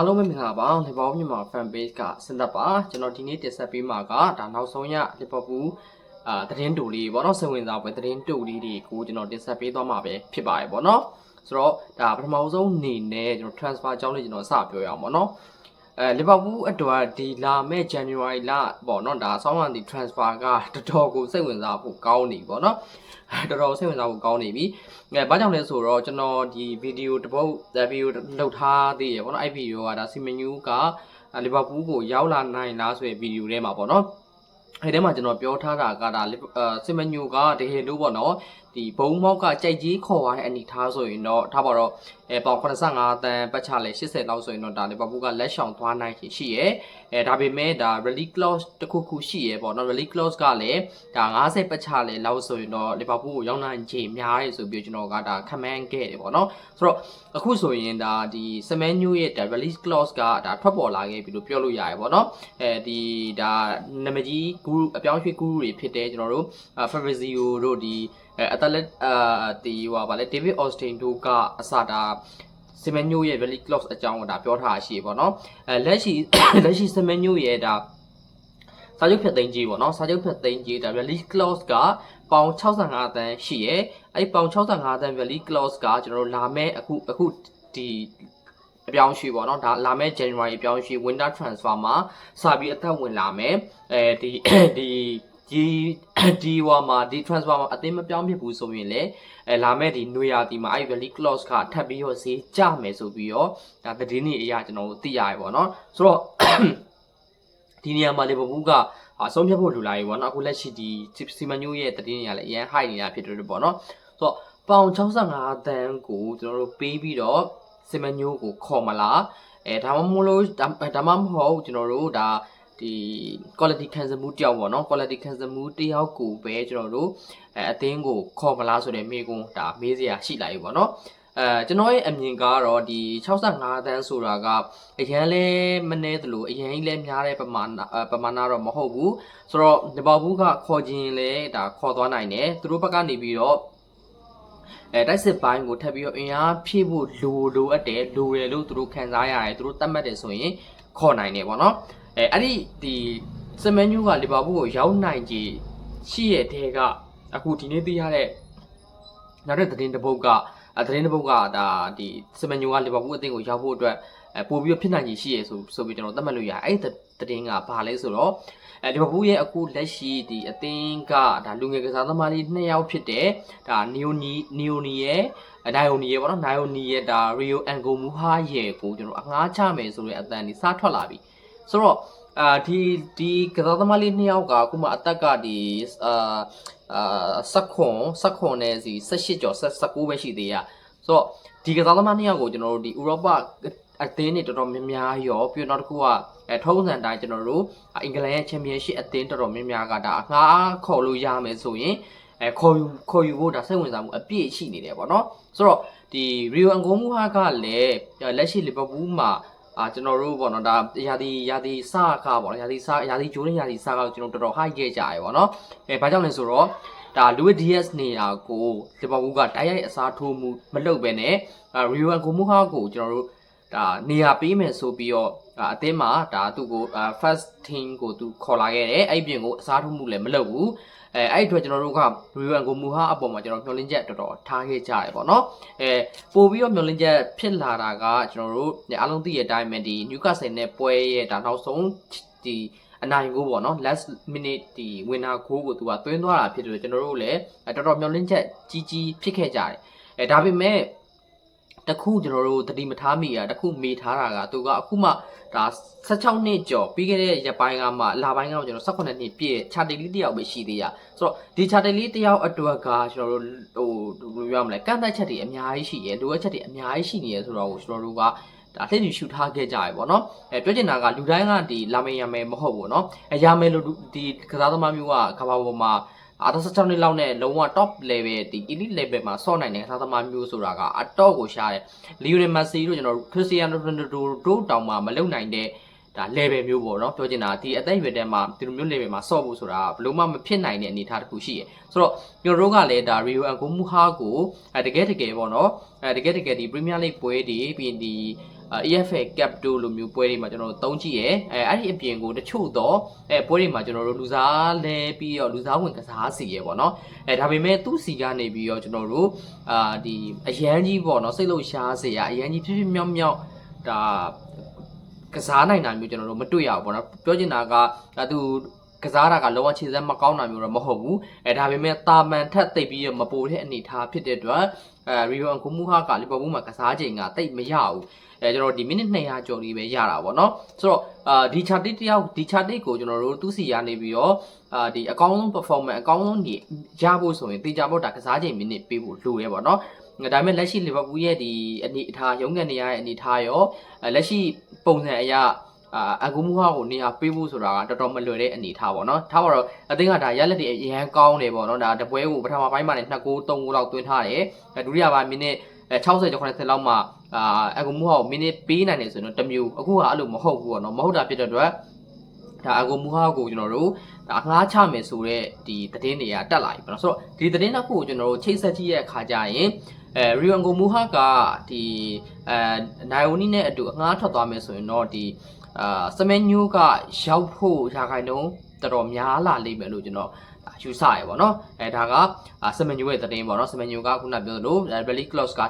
အားလုံးပဲမင်္ဂလာပါလီဗာပူးမြန်မာ fan page ကစင်သက်ပါကျွန်တော်ဒီနေ့တင်ဆက်ပေးမှာကဒါနောက်ဆုံးရလီဗာပူးအာသတင်းတူလေးပေါ့နော်စိတ်ဝင်စားပွဲသတင်းတူလေးတွေကိုကျွန်တော်တင်ဆက်ပေးသွားမှာပဲဖြစ်ပါတယ်ပေါ့နော်ဆိုတော့ဒါပထမဆုံးအနေနဲ့ကျွန်တော် transfer အကြောင်းလေးကျွန်တော်စပြောရအောင်ပေါ့နော် အဲလီဗာပူးအတွက်ဒီလာမဲ့ January လပေါ့နော်ဒါဆောင်းရန်ဒီ transfer ကတော်တော်ကိုစိတ်ဝင်စားဖို့ကောင်းနေပေါ့နော်တော်တော်စိတ်ဝင်စားဖို့ကောင်းနေပြီအဲဘာကြောင့်လဲဆိုတော့ကျွန်တော်ဒီဗီဒီယိုတစ်ပုတ်ဗီဒီယိုလုပ်ထားသေးရပေါ့နော်အဲ့ဗီဒီယိုကဒါစီမန်ယူကလီဗာပူးကိုရောက်လာနိုင်လားဆိုတဲ့ဗီဒီယိုထဲမှာပေါ့နော်အဲ့ထဲမှာကျွန်တော်ပြောထားတာကဒါစီမန်ယူကတကယ်လို့ပေါ့နော် ဒီဘုံမောက်ကကြိုက်ကြီးခေါ်ရတဲ့အနေထားဆိုရင်တော့ထားပါတော့အဲပေါင်85တန်ပတ်ချလဲ80လောက်ဆိုရင်တော့ဒါလီဗာပူးကလက်ရှောင်သွားနိုင်ရှိရှိရဲ့အဲဒါပေမဲ့ဒါ release clause တစ်ခုခုရှိရဲပေါ့နော် release clause ကလည်းဒါ90ပတ်ချလဲလောက်ဆိုရင်တော့လီဗာပူးကိုရောက်နိုင်ခြေများတယ်ဆိုပြီးကျွန်တော်ကဒါ command ခဲ့တယ်ပေါ့နော်ဆိုတော့အခုဆိုရင်ဒါဒီ Semenyo ရဲ့ဒါ release clause ကဒါထွက်ပေါ်လာခဲ့ပြီလို့ပြောလို့ရတယ်ပေါ့နော်အဲဒီဒါနာမည်ကြီး guru အပြောင်းရွှေ့ guru တွေဖြစ်တဲ့ကျွန်တော်တို့ Fabrizio တို့ဒီ အဲအသက်လက်အာဒီဟိုပါလေ David Austin တို့ကအစဒါစီမန်ညိုရဲ့ release clause အကြောင်းကိုဒါပြောထားရှိပေါ့နော်အဲလက်ရှိလက်ရှိစီမန်ညိုရဲ့ဒါစာချုပ်ဖြတ်သိမ်းကြီးပေါ့နော်စာချုပ်ဖြတ်သိမ်းကြီးဒါ release clause ကပေါင်65တန်းရှိရဲအဲ့ပေါင်65တန်း release clause ကကျွန်တော်တို့လာမဲ့အခုအခုဒီအပြောင်းရွှေ့ပေါ့နော်ဒါလာမဲ့ January အပြောင်းရွှေ့ winter transfer မှာစာပြီးအသက်ဝင်လာမယ်အဲဒီဒီ ဒီဒီဝါမှာဒီ transfer မှာအသိမပြောင်းဖြစ်ဘူးဆိုရင်လေအဲလာမဲ့ဒီနွေရာသီမှာအဲ့ valley clause ကထပ်ပြီးတော့ဈေးကျမယ်ဆိုပြီးတော့ဒါသတင်းတွေအရာကျွန်တော်တို့သိရတယ်ပေါ့နော်ဆိုတော့ဒီနေရာမှာလီဗာပူးကအဆုံးဖြတ်ဖို့လူလာပြီပေါ့နော်အခုလက်ရှိဒီစီမန်ညိုရဲ့သတင်းတွေကလည်းအရန် high နေတာဖြစ်တယ်ပေါ့နော်ဆိုတော့ပေါင်65တန်းကိုကျွန်တော်တို့ပေးပြီးတော့စီမန်ညိုကိုခေါ်မလားအဲဒါမှမဟုတ်လို့ဒါမှမဟုတ်ကျွန်တော်တို့ဒါ ဒီ quality cancel မှုတယောက်ပေါ့နော် quality cancel မှုတယောက်ကိုပဲကျွန်တော်တို့အဲအသင်းကိုခေါ်မလားဆိုတဲ့မေးခွန်းဒါမေးစရာရှိလာပြီပေါ့နော်အဲကျွန်တော်ရဲ့အမြင်ကတော့ဒီ65တန်းဆိုတာကအရန်လဲမနေသလိုအရန်ကြီးလဲများတဲ့ပမာဏပမာဏတော့မဟုတ်ဘူးဆိုတော့ဒီပေါဘူးကခေါ်ခြင်းလဲဒါခေါ်သွားနိုင်တယ်သူတို့ဘက်ကနေပြီးတော့အဲတိုက်စစ်ပိုင်းကိုထပ်ပြီးတော့အင်အားဖြည့်ဖို့လိုလိုအပ်တယ်လိုတယ်လို့သူတို့ခံစားရတယ်သူတို့တတ်မှတ်တယ်ဆိုရင်ခေါ်နိုင်တယ်ပေါ့နော် အဲအဲ့ဒီဒီစမန်ညူကလီဗာပူးကိုရောက်နိုင်ကြီးရှိရဲ့တဲကအခုဒီနေ့သိရတဲ့နောက်တဲ့သတင်းတစ်ပုဒ်ကသတင်းတစ်ပုဒ်ကဒါဒီစမန်ညူကလီဗာပူးအသင်းကိုရောက်ဖို့အတွက်အဲပို့ပြီးဖြစ်နိုင်ကြီးရှိရဲ့ဆိုဆိုပြီးကျွန်တော်သတ်မှတ်လို့ရတယ်အဲ့ဒီသတင်းကဘာလဲဆိုတော့အဲလီဗာပူးရဲ့အခုလက်ရှိဒီအသင်းကဒါလူငယ်ကစားသမားလေးနှစ်ယောက်ဖြစ်တဲ့ဒါနီယိုနီနီယိုနီရဲ့နိုင်ယိုနီရဲ့ပေါ့နော်နိုင်ယိုနီရဲ့ဒါရီယိုအန်ဂိုမူဟာရဲ့ကိုကျွန်တော်အငှားချမယ်ဆိုတဲ့အတန်ဒီစထွက်လာပြီ ဆိုတော့အာဒီဒီကစားသမားလေးနှစ်ယောက်ကအခုမှအသက်ကဒီအာအာစက်ခွန်စက်ခွန်နဲ့စီ18ကျော်19ပဲရှိသေးရဆိုတော့ဒီကစားသမားနှစ်ယောက်ကိုကျွန်တော်တို့ဒီဥရောပအသင်းတွေတော်တော်များများရောပြီးတော့နောက်တစ်ခုကအဲထုံးစံတိုင်းကျွန်တော်တို့အင်္ဂလန်ရဲ့ချန်ပီယံရှစ်အသင်းတော်တော်များများကဒါအငှားခေါ်လို့ရမယ်ဆိုရင်အဲခေါ်ယူခေါ်ယူဖို့ဒါစိတ်ဝင်စားမှုအပြည့်ရှိနေတယ်ပေါ့နော်ဆိုတော့ဒီရီယိုအန်ဂိုမူဟာကလည်းလက်ရှိလီဗာပူးမှာ အာကျွန်တော်တို့ပေါ့နော်ဒါရာသီရာသီစကားပေါ့နော်ရာသီစရာသီဂျိုးနဲ့ရာသီစကားကိုကျွန်တော်တော်တော် high ခဲ့ကြရပေါ့နော်အဲဘာကြောင့်လဲဆိုတော့ဒါလူဝစ်ဒီယက်နေတာကိုလီဗာပူးကတိုက်ရိုက်အစားထိုးမှုမလုပ်ပဲနဲ့ရီယိုအန်ဂိုမူဟာကိုကျွန်တော်တို့ဒါနေရာပေးမယ်ဆိုပြီးတော့အသင်းမှာဒါသူ့ကို first team ကိုသူခေါ်လာခဲ့တယ်အဲ့ပြင်ကိုအစားထိုးမှုလည်းမလုပ်ဘူး အဲအဲ့အတွက်ကျွန်တော်တို့က review ကိုမူဟာအပေါ်မှာကျွန်တော်မျှော်လင့်ချက်တော်တော်ထားခဲ့ကြရတယ်ပေါ့နော်အဲပို့ပြီးတော့မျှော်လင့်ချက်ဖြစ်လာတာကကျွန်တော်တို့အားလုံးသိတဲ့အတိုင်းပဲဒီ Newcastle နဲ့ပွဲရဲ့ဒါနောက်ဆုံးဒီအနိုင်ကိုပေါ့နော် last minute ဒီ winner goal ကိုသူကသွင်းသွားတာဖြစ်တယ်ကျွန်တော်တို့လည်းတော်တော်မျှော်လင့်ချက်ကြီးကြီးဖြစ်ခဲ့ကြတယ်အဲဒါပေမဲ့ တခုကျွန်တော်တို့တတိမထားမိတာတခုမေထားတာကသူကအခုမှဒါ16နှစ်ကျော်ပြီးခဲ့တဲ့ရက်ပိုင်းကမှလာပိုင်းကတော့ကျွန်တော်18နှစ်ပြည့် charter လေးတယောက်ပဲရှိသေးရဆိုတော့ဒီ charter လေးတယောက်အတွက်ကကျွန်တော်တို့ဟိုဘယ်လိုပြောမလဲကန့်သက်ချက်တွေအများကြီးရှိရလိုအပ်ချက်တွေအများကြီးရှိနေရဆိုတော့ကျွန်တော်တို့ကဒါလှည့်နေရှူထားခဲ့ကြရပေါ့နော်အဲပြောချင်တာကလူတိုင်းကဒီလာမယ်ရမယ်မဟုတ်ဘူးနော်အဲရမယ်လို့ဒီကစားသမားမျိုးကကဘာပေါ်မှာ အာ36နှစ်လောက်နဲ့လုံးဝ top level ဒီ elite level မှာဆော့နိုင်တဲ့ကစားသမားမျိုးဆိုတာကအတော့ကိုရှားတယ်လီယိုနယ်မက်ဆီတို့ကျွန်တော်ခရစ္စတီယာနိုရိုနယ်ဒိုတို့တောင်မှမလုံနိုင်တဲ့ ဒါ level မျိုးပေါ့နော်ပြောချင်တာဒီအသက်အရွယ်တဲမှာဒီလိုမျိုး level မှာဆော့ဖို့ဆိုတာဘယ်လို့မှမဖြစ်နိုင်တဲ့အနေအထားတစ်ခုရှိရယ်ဆိုတော့ကျွန်တော်တို့ကလည်းဒါ Rio and Gomu Ha ကိုအဲတကယ်တကယ်ပေါ့နော်အဲတကယ်တကယ်ဒီ Premier League ပွဲတွေပြီးရင်ဒီ EFL Cup တို့လိုမျိုးပွဲတွေမှာကျွန်တော်တို့တုံးကြည့်ရယ်အဲအဲ့ဒီအပြင်ကိုတချို့တော့အဲပွဲတွေမှာကျွန်တော်တို့လူစားလဲပြီးတော့လူစားဝင်ကစားစီရယ်ပေါ့နော်အဲဒါပေမဲ့သူ့စီကနေပြီးတော့ကျွန်တော်တို့အာဒီအရန်ကြီးပေါ့နော်စိတ်လို့ရှားစေရအရန်ကြီးဖြစ်ဖြစ်မြောက်မြောက်ဒါ ကစားနိုင်တာမျိုးကျွန်တော်တို့မတွေ့ရဘူးပေါ့နော်ပြောချင်တာကဒါသူကစားတာကလောကခြေစက်မကောင်းတာမျိုးတော့မဟုတ်ဘူးအဲဒါပေမဲ့တာမန်ထက်သိပ်ပြီးတော့မပိုတဲ့အနေအထားဖြစ်တဲ့အတွက်အဲရီယိုအန်ကူမူဟာကလီဗာပူးမှာကစားချိန်ကတိတ်မရဘူးအဲကျွန်တော်ဒီမိနစ်200ကျော်လေးပဲရတာပေါ့နော်ဆိုတော့အာဒီ chart တစ်တယောက်ဒီ chart တစ်ကိုကျွန်တော်တို့သူ့စီရနေပြီးတော့အာဒီအကောင်းဆုံး performance အကောင်းဆုံးညီရဖို့ဆိုရင်တေချာဖို့ဒါကစားချိန်မိနစ်ပေးဖို့လိုရဲပေါ့နော် ဒါပေမဲ့လက်ရှိလီဗာပူးရဲ့ဒီအနေအထားရုံးကန်နေရတဲ့အနေအထားရောလက်ရှိပုံစံအရာအာအကူမူဟာကိုနေရာပေးဖို့ဆိုတာကတော်တော်မလွယ်တဲ့အနေအထားပေါ့နော်ထားပါတော့အသင်းကဒါရက်လက်တွေအရန်ကောင်းတယ်ပေါ့နော်ဒါတပွဲကိုပထမပိုင်းမှာလည်း2ဂိုး3ဂိုးလောက်သွင်းထားတယ်ဒုတိယပိုင်းမိနစ်60ကျော်90လောက်မှအာအကူမူဟာကိုမိနစ်ပေးနိုင်တယ်ဆိုတော့တမျိုးအခုကအဲ့လိုမဟုတ်ဘူးပေါ့နော်မဟုတ်တာဖြစ်တဲ့အတွက်ဒါအကူမူဟာကိုကျွန်တော်တို့ဒါငှားချမယ်ဆိုတော့ဒီသတင်းတွေကတက်လာပြီပေါ့နော်ဆိုတော့ဒီသတင်းတစ်ခုကိုကျွန်တော်တို့ချိတ်ဆက်ကြည့်ရဲ့အခါကျရင် အဲရီယွန်ကိုမူဟာကဒီအဲနိုင်ဝနီနဲ့အတူအငှားထွက်သွားမယ်ဆိုရင်တော့ဒီအာစမန်ညိုကရောက်ဖို့ရာခိုင်နှုန်းတော်တော်များလာလိမ့်မယ်လို့ကျွန်တော်ယူဆရပေါ့နော်အဲဒါကစမန်ညိုရဲ့သတင်းပေါ့နော်စမန်ညိုကခုနပြောသလို Rally Clause က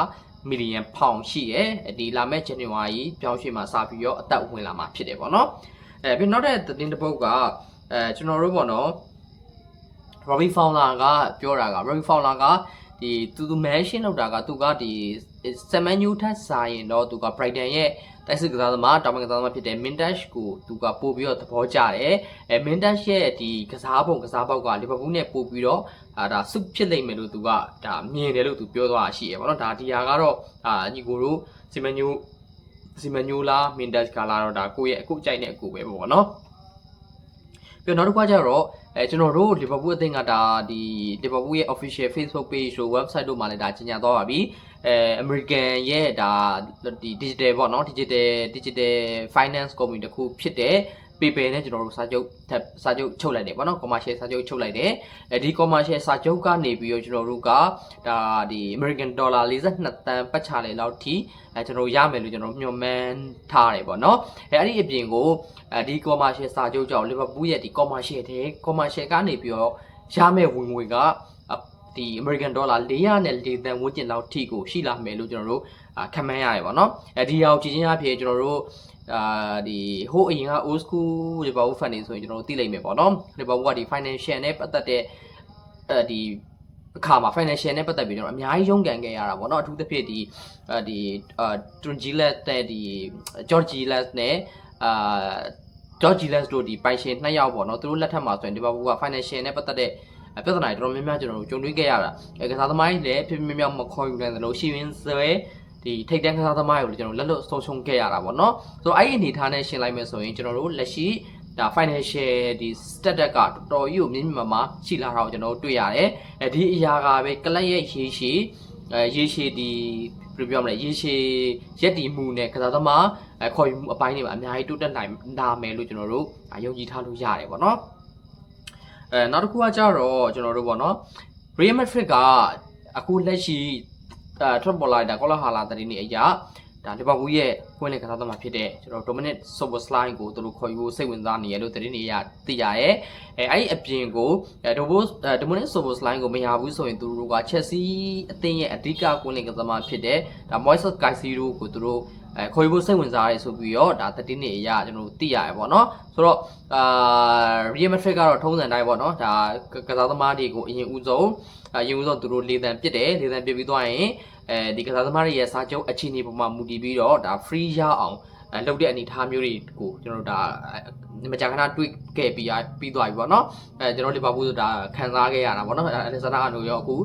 65မီလီယံပေါင်ရှိရယ်ဒီလာမဲ့ January ပြောင်းရွှေ့မှာစပြီးတော့အသက်ဝင်လာမှာဖြစ်တယ်ပေါ့နော်အဲပြီးနောက်တဲ့သတင်းတစ်ပုဒ်ကအဲကျွန်တော်တို့ပေါ့နော် Robbie Fowler ကပြောတာက Robbie Fowler က ဒီသူသူ mention လုပ်တာကသူကဒီစမန်ညူထက်စာရင်တော့သူက Brighton ရဲ့တိုက်စစ်ကစားသမားတောင်ပန်ကစားသမားဖြစ်တဲ့ Mindash ကိုသူကပို့ပြီးတော့သဘောကျတယ်အဲ Mindash ရဲ့ဒီကစားပုံကစားပေါက်ကလီဗာပူးနဲ့ပို့ပြီးတော့အာဒါစုဖြစ်လိမ့်မယ်လို့သူကဒါမြင်တယ်လို့သူပြောသွားတာရှိရပါတော့ဒါဒီဟာကတော့အာညီကိုတို့စီမန်ညူစီမန်ညူလာ Mindash ကလာတော့ဒါကိုယ့်ရဲ့အခုကြိုက်တဲ့အကူပဲပေါ့နော်ပြီးတော့နောက်တစ်ခါကျတော့ အဲကျွန်တော်တို့လီဗာပူးအသင်းကဒါဒီလီဗာပူးရဲ့ official Facebook page တို့ website တို့မှာလည်းဒါကြီးညာသွားပါပြီအဲ American ရဲ့ဒါဒီ digital ပေါ့နော် digital digital finance company တစ်ခုဖြစ်တဲ့ PayPal နဲ့ကျွန်တော်တို့စာချုပ်စာချုပ်ချုပ်လိုက်တယ်ပေါ့နော် commercial စာချုပ်ချုပ်လိုက်တယ်အဲဒီ commercial စာချုပ်ကနေပြီးတော့ကျွန်တော်တို့ကဒါဒီ American dollar 42တန်ပတ်ချလေလောက်ထိအဲကျွန်တော်ရမယ်လို့ကျွန်တော်မျှော်မှန်းထားတယ်ပေါ့နော်အဲအဲ့ဒီအပြင်ကိုအဲဒီ commercial စာချုပ်ကြောင့် Liverpool ရဲ့ဒီ commercial တဲ့ commercial ကနေပြီးတော့ရမယ်ဝင်ငွေက ဒီ American dollar 404တန်ဝန်းကျင်လောက်ထိကိုရှိလာမယ်လို့ကျွန်တော်တို့ခံမှန်းရတယ်ပေါ့နော်အဲဒီဟာကိုကြည့်ချင်းအဖြစ်ကျွန်တော်တို့အာဒီဟိုအရင်က old school Liverpool fan တွေဆိုရင်ကျွန်တော်တို့သိလိမ့်မယ်ပေါ့နော် Liverpool ကဒီ financial နဲ့ပတ်သက်တဲ့အဲဒီအခါမှာ financial နဲ့ပတ်သက်ပြီးကျွန်တော်အများကြီးရုန်းကန်ခဲ့ရတာပေါ့နော်အထူးသဖြင့်ဒီဒီအာ Tunjilet တဲ့ဒီ Georgilas နဲ့အာ Georgilas တို့ဒီပိုင်ရှင်နှစ်ယောက်ပေါ့နော်သူတို့လက်ထက်မှာဆိုရင် Liverpool က financial နဲ့ပတ်သက်တဲ့ ပြဿနာတွေတော်တော်များများကျွန်တော်တို့ကြုံတွေ့ခဲ့ရတာအဲကစားသမားကြီးလည်းဖြစ်ဖြစ်မြောက်မခေါ်ယူနိုင်သလိုရှိရင်းဆွဲဒီထိတ်တန်းကစားသမားတွေကိုကျွန်တော်လက်လွတ်ဆုံးရှုံးခဲ့ရတာပေါ့နော်ဆိုတော့အဲ့ဒီအနေထားနဲ့ရှင်းလိုက်မယ်ဆိုရင်ကျွန်တော်တို့လက်ရှိဒါ financial ဒီ status ကတော်တော်ကြီးကိုမြင့်မြတ်မှာရှိလာတာကိုကျွန်တော်တို့တွေ့ရတယ်အဲဒီအရာကပဲကလပ်ရဲ့ရေးရှိအဲရေးရှိဒီဘယ်လိုပြောမလဲရေးရှိရက်တီမှုနဲ့ကစားသမားအခေါ်ယူမှုအပိုင်းတွေမှာအများကြီးတိုးတက်နိုင်လာမယ်လို့ကျွန်တော်တို့ယုံကြည်ထားလို့ရတယ်ပေါ့နော် အဲနောက်တစ်ခုကကြတော့ကျွန်တော်တို့ပေါ့နော် Real Madrid ကအခုလက်ရှိအဲထွက်ပေါ်လာတဲ့ကောလာဟာလာတရင်နေအရာဒါလီဗာပူးရဲ့ဖွင့်လစ်ကစားသမားဖြစ်တဲ့ကျွန်တော် Dominic Soboslai ကိုသူတို့ခေါ်ယူစိတ်ဝင်စားနေရလို့တရင်နေရသိရရဲ့အဲအဲ့ဒီအပြင်ကိုအဲ Dominic Soboslai ကိုမရဘူးဆိုရင်သူတို့က Chelsea အသင်းရဲ့အဓိကကွင်းလစ်ကစားသမားဖြစ်တဲ့ဒါ Moises Caicedo ကိုသူတို့အဲခေါ်ယူဖို့စိတ်ဝင်စားရဲဆိုပြီးတော့ဒါတည်နေအရာကျွန်တော်တို့သိရတယ်ပေါ့နော်ဆိုတော့အာ Real Madrid ကတော့ထုံးစံတိုင်းပေါ့နော်ဒါကစားသမားတွေကိုအရင်ဦးဆုံးအရင်ဦးဆုံးသူတို့လေးတန်ပစ်တယ်လေးတန်ပစ်ပြီးသွားရင်အဲဒီကစားသမားတွေရဲ့စာချုပ်အခြေအနေပေါ်မှာမူတည်ပြီးတော့ဒါ free ရအောင်အဲလုပ်တဲ့အနေအထားမျိုးတွေကိုကျွန်တော်တို့ဒါမကြာခဏတွေ့ခဲ့ပြီးပြီးသွားပြီပေါ့နော်အဲကျွန်တော်လီဗာပူးဆိုတာခံစားခဲ့ရတာပေါ့နော်အလက်ဆာနာတို့ရောအခု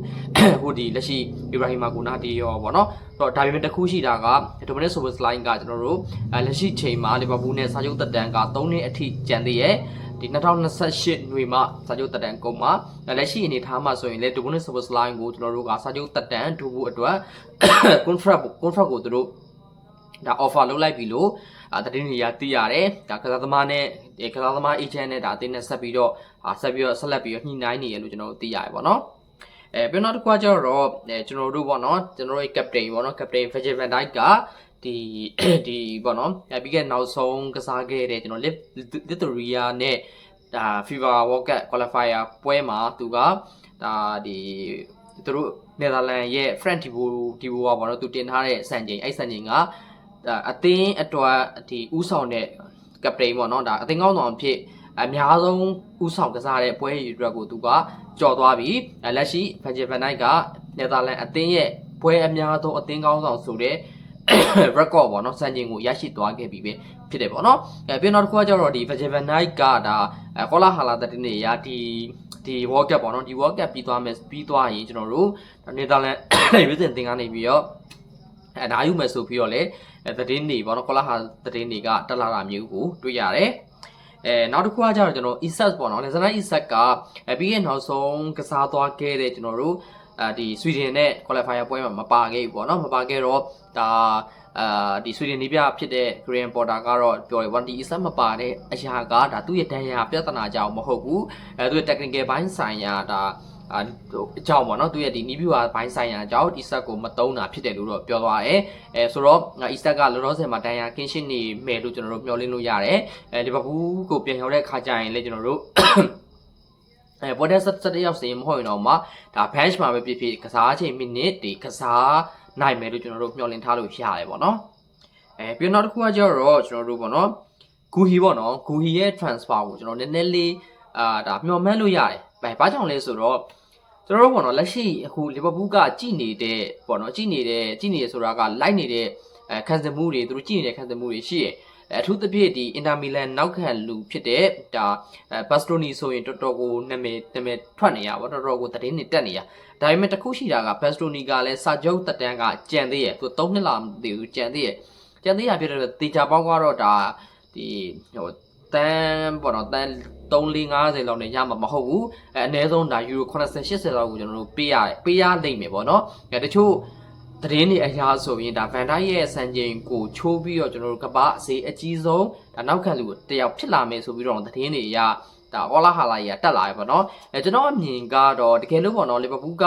အခုဒီလက်ရှိအီဘရာဟီမာကိုနာတီရောပေါ့နော်တော့ဒါပေမဲ့တစ်ခုရှိတာကဒိုမနစ်ဆိုဗစ်လိုင်းကကျွန်တော်တို့လက်ရှိချိန်မှာလီဗာပူးနဲ့စာချုပ်သက်တမ်းက3နှစ်အထိကျန်သေးရဲ့ဒီ2028ຫນွေမှာစာချုပ်တက်တန်ကုန်မှာလက်ရှိအနေထားမှာဆိုရင်လေ Dubonus Service Line ကိုကျွန်တော်တို့ကစာချုပ်တက်တန်ဒူဖို့အတွက် contract contract ကိုသူတို့ ဒါ offer လုပ်လိုက်ပြီလို့အာတတင်းတွေရသိရတယ်ဒါကစားသမားနဲ့ဒီကစားသမား agent နဲ့ဒါအတင်းနဲ့ဆက်ပြီးတော့အာဆက်ပြီးတော့ဆက်လက်ပြီးတော့ညှိနှိုင်းနေရလို့ကျွန်တော်တို့သိရတယ်ပေါ့နော်အဲပြီးတော့တစ်ခုကကျတော့အဲကျွန်တော်တို့ပေါ့နော်ကျွန်တော်တို့ရဲ့ captain ပေါ့နော် captain Virgil van Dijk ကဒီဒီပေါ့နော်အဲပြီးခဲ့နောက်ဆုံးကစားခဲ့တဲ့ကျွန်တော် Littoria နဲ့ဒါ FIFA World Cup qualifier ပွဲမှာသူကဒါဒီသူတို့နယ်သာလန်ရဲ့ Frank Divo Divo ကပေါ့နော်သူတင်ထားတဲ့စံချိန်အဲ့စံချိန်ကဒါ အသင်းအတွက်ဒီဥဆောင်တဲ့ captain ပေါ့နော်ဒါအသင်းကောင်းဆောင်အဖြစ်အများဆုံးဥဆောင်ကစားတဲ့ပွဲရည်အတွက်ကိုသူကကြော်သွားပြီအဲလက်ရှိ Virgil van Dijk ကနယ်သာလန်အသင်းရဲ့ပွဲအများဆုံးအသင်းကောင်းဆောင်ဆိုတဲ့ record ပေါ့နော်စံချိန်ကိုရရှိသွားခဲ့ပြီပဲဖြစ်တယ်ပေါ့နော်အဲပြီးတော့တစ်ခုကကျတော့ဒီ Virgil van Dijk ကဒါကောလာဟာလာတတင်းနေရဒီဒီ World Cup ပေါ့နော်ဒီ World Cup ပြီးသွားမယ်ပြီးသွားရင်ကျွန်တော်တို့နယ်သာလန်ရွေးစင်တင်ကနေပြီးတော့ အဲဒါယူမယ်ဆိုပြီးတော့လေသတင်းတွေပေါ့နော်ကောလာဟာသတင်းတွေကတက်လာတာမျိုးကိုတွေ့ရတယ်အဲနောက်တစ်ခုကကျတော့ကျွန်တော် Isak ပေါ့နော်လက်စနိုင်း Isak ကအဲပြီးရဲ့နောက်ဆုံးကစားသွားခဲ့တဲ့ကျွန်တော်တို့အဲဒီဆွီဒင်နဲ့ qualifier ပွဲမှာမပါခဲ့ဘူးပေါ့နော်မပါခဲ့တော့ဒါအာဒီဆွီဒင်နေပြဖြစ်တဲ့ Green Porter ကတော့ပြောတယ်ဝန်ဒီ Isak မပါတဲ့အရာကဒါသူ့ရဲ့ဒဏ်ရာပြဿနာကြောင့်မဟုတ်ဘူးအဲသူ့ရဲ့ technical ဘိုင်းဆိုင်ရာဒါ အာအကြောင်းပေါ့နော်သူရဲ့ဒီနီးပြူဟာဘိုင်းဆိုင်ရာအကြောင်း Isak ကိုမတုံးတာဖြစ်တယ်လို့တော့ပြောသွားတယ်အဲဆိုတော့ Isak ကလောလောဆယ်မှာဒဏ်ရာကင်းရှင်းနေမယ်လို့ကျွန်တော်တို့မျှော်လင့်လို့ရတယ်အဲလီဗာပူးကိုပြန်ရောက်တဲ့ခါကျရင်လည်းကျွန်တော်တို့အဲပေါ်တဲ့ဆက်ရောက်စရင်မဟုတ်ရင်တော့မှဒါ bench မှာပဲဖြစ်ဖြစ်ကစားချိန်မိနစ်ဒီကစားနိုင်မယ်လို့ကျွန်တော်တို့မျှော်လင့်ထားလို့ရတယ်ပေါ့နော်အဲပြီးတော့နောက်တစ်ခုကကျတော့ကျွန်တော်တို့ပေါ့နော်ဂူဟီပေါ့နော်ဂူဟီရဲ့ transfer ကိုကျွန်တော်နည်းနည်းလေးအာဒါမျှော်မှန်းလို့ရတယ်။ဘာကြောင့်လဲဆိုတော့ ကျွန်တော်တို့ပေါ့နော်လက်ရှိအခုလီဗာပူးကကြည်နေတဲ့ပေါ့နော်ကြည်နေတဲ့ကြည်နေဆိုတာကလိုက်နေတဲ့အဲခံစားမှုတွေသူတို့ကြည်နေတဲ့ခံစားမှုတွေရှိရယ်အထူးသဖြင့်ဒီအင်တာမီလန်နောက်ခံလူဖြစ်တဲ့ဒါဘတ်စလိုနီဆိုရင်တော်တော်ကိုနာမည်နာမည်ထွက်နေရပါတော်တော်ကိုသတင်းတွေတက်နေရဒါပေမဲ့တခုရှိတာကဘတ်စလိုနီကလည်းစာချုပ်တက်တန်းကကြံသေးရသူ3နှစ်လာမသိဘူးကြံသေးရကြံသေးရဖြစ်တဲ့တေချာပေါင်းကတော့ဒါဒီဟို တန်းပေါ့နော်တန်း3 4 50လောက်နဲ့ရမှာမဟုတ်ဘူးအဲအနည်းဆုံးဒါယူရို80 80လောက်ကိုကျွန်တော်တို့ပေးရတယ်ပေးရလိမ့်မယ်ပေါ့နော်အဲတချို့သတင်းတွေအရာဆိုရင်ဒါဗန်ဒိုက်ရဲ့စံချိန်ကိုချိုးပြီးတော့ကျွန်တော်တို့ကပါအစေအကြီးဆုံးဒါနောက်ခံလူကိုတယောက်ဖြစ်လာမယ်ဆိုပြီးတော့သတင်းတွေအရာဒါအော်လာဟာလာကြီးကတက်လာပြီပေါ့နော်အဲကျွန်တော်အမြင်ကတော့တကယ်လို့ပေါ့နော်လီဗာပူးက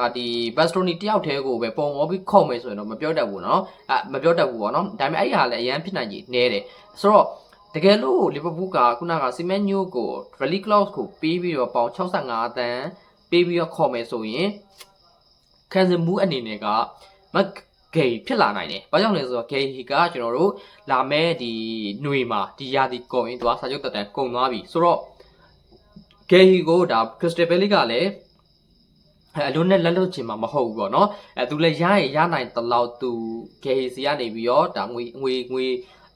အာဒီဘတ်စတိုနီတယောက်တည်းကိုပဲပုံအောပြီးခုတ်မယ်ဆိုရင်တော့မပြောတတ်ဘူးเนาะအဲမပြောတတ်ဘူးပေါ့နော်ဒါပေမဲ့အဲ့ဒီဟာလည်းအရန်ဖြစ်နိုင်ကြီးနဲတယ်ဆိုတော့ တကယ်လို့လီဗာပူးကခုနကစီမန်ညိုကို Rally Claus ကိုပေးပြီးတော့ပေါင်65တန်းပေးပြီးတော့ခေါ်မယ်ဆိုရင်ခံစမှုအနေနဲ့ကမဂေဖြစ်လာနိုင်တယ်။ဘာကြောင့်လဲဆိုတော့ဂေဟီကကျွန်တော်တို့လာမဲ့ဒီຫນွေမှာဒီရာဒီကုန်ရင်သူကစာချုပ်တက်တန်ကုန်သွားပြီ။ဆိုတော့ဂေဟီကိုဒါခရစ်စတယ်ဘယ်လီကလည်းအလုံးနဲ့လက်လွတ်ချင်မှာမဟုတ်ဘူးပေါ့နော်အဲသူလည်းရရင်ရနိုင်တလောက်သူဂေဟီစီကနေပြီးတော့ဒါငွေငွေငွေ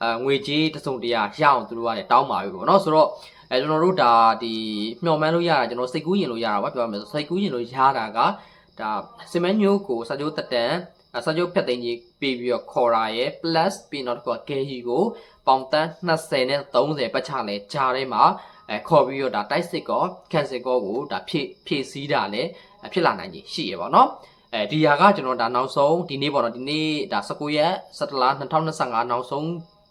အဲငွေကြေးတစုံတရာရအောင်သူတို့ကလည်းတောင်းပါပြီပေါ့နော်ဆိုတော့အဲကျွန်တော်တို့ဒါဒီမျှော်မှန်းလို့ရတာကျွန်တော်စိတ်ကူးရင်လို့ရတာပါပြောရမယ်ဆိုစိတ်ကူးရင်လို့ရတာကဒါစင်မန်ညိုကိုစာချုပ်တက်တန်စာချုပ်ဖြတ်သိမ်းကြီးပြီးပြီးတော့ခေါ်ရာရဲ့ plus ပြီးတော့ကဂေဟီကိုပေါင်တန်း20နဲ့30ပတ်ချလဲဂျာထဲမှာအဲခေါ်ပြီးတော့ဒါတိုက်စစ်ကောကန်စစ်ကောကိုဒါဖြည့်ဖြည့်စည်းတာလဲဖြစ်လာနိုင်ကြီးရှိရပါတော့အဲဒီဟာကကျွန်တော်ဒါနောက်ဆုံးဒီနေ့ပေါ့နော်ဒီနေ့ဒါ19ရက်17လ2025နောက်ဆုံး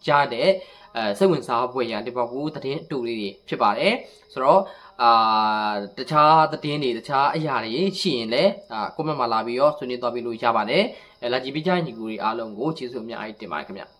ကြားတဲ့အဲစိတ်ဝင်စားဖွယ်ရာလီဗာပူးသတင်းအတူလေးတွေဖြစ်ပါတယ်ဆိုတော့အာတခြားသတင်းတွေတခြားအရာတွေရှိရင်လည်းအာကွန်မန့်မှာလာပြီးတော့ဆွေးနွေးသွားပြီးလို့ရပါတယ်အဲလာကြည့်ပြကြညီကူတွေအားလုံးကိုကျေးဇူးအများကြီးတင်ပါတယ်ခင်ဗျ